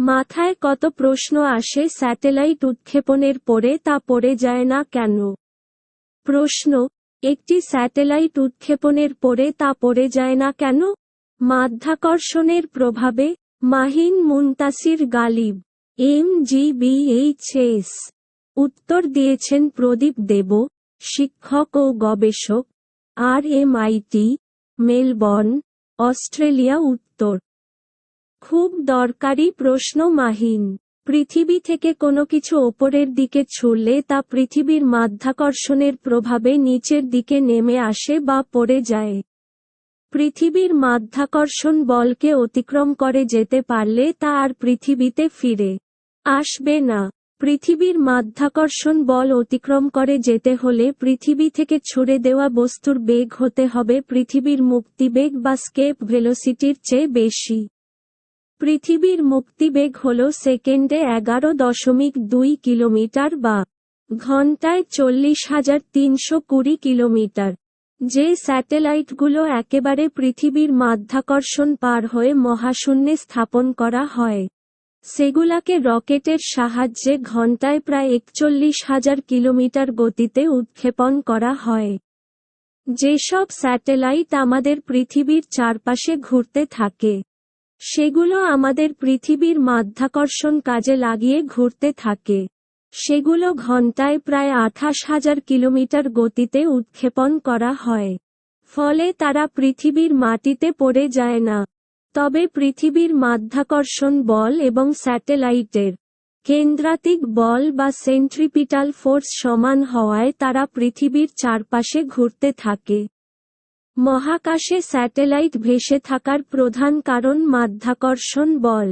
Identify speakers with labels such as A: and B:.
A: মাথায় কত প্রশ্ন আসে স্যাটেলাইট উৎক্ষেপণের পরে তা পড়ে যায় না কেন? প্রশ্ন, একটি স্যাটেলাইট উৎক্ষেপণের পরে তা পড়ে যায় না কেন? মাধ্যাকর্ষণের প্রভাবে, মাহিন মুনতাসির গালিব, এম জিবিএইচএস উত্তর দিয়েছেন প্রদীপ দেব, শিক্ষক ও গবেষক, আর এমআইটি মেলবর্ন, অস্ট্রেলিয়া, উত্তর খুব দরকারি প্রশ্ন, মাহিন। পৃথিবী থেকে কোনো কিছু ওপরের দিকে ছুড়লে তা পৃথিবীর মাধ্যাকর্ষণের প্রভাবে নিচের দিকে নেমে আসে বা পড়ে যায়। পৃথিবীর মাধ্যাকর্ষণ বলকে অতিক্রম করে যেতে পারলে তা আর পৃথিবীতে ফিরে আসবে না। পৃথিবীর মাধ্যাকর্ষণ বল অতিক্রম করে যেতে হলে পৃথিবী থেকে ছুড়ে দেওয়া বস্তুর বেগ হতে হবে পৃথিবীর মুক্তিবেগ বা স্কেপ ভেলোসিটির চেয়ে বেশি। পৃথিবীর মুক্তিবেগ হল সেকেন্ডে এগারো দশমিক দুই কিলোমিটার বা ঘন্টায় চল্লিশ হাজার তিনশো কুড়ি কিলোমিটার। যে স্যাটেলাইটগুলো একেবারে পৃথিবীর মাধ্যাকর্ষণ পার হয়ে মহাশূন্যে স্থাপন করা হয়, সেগুলাকে রকেটের সাহায্যে ঘন্টায় প্রায় একচল্লিশ হাজার কিলোমিটার গতিতে উৎক্ষেপণ করা হয়। যেসব স্যাটেলাইট আমাদের পৃথিবীর চারপাশে ঘুরতে থাকে সেগুলো আমাদের পৃথিবীর মাধ্যাকর্ষণ কাজে লাগিয়ে ঘুরতে থাকে। সেগুলো ঘন্টায় প্রায় আঠাশ হাজার কিলোমিটার গতিতে উৎক্ষেপণ করা হয়। ফলে তারা পৃথিবীর মাটিতে পড়ে যায় না। তবে পৃথিবীর মাধ্যাকর্ষণ বল এবং স্যাটেলাইটের কেন্দ্রাতিক বল বা সেন্ট্রিপিটাল ফোর্স সমান হওয়ায় তারা পৃথিবীর চারপাশে ঘুরতে থাকে। মহাকাশে স্যাটেলাইট ভেসে থাকার প্রধান কারণ মাধ্যাকর্ষণ বল।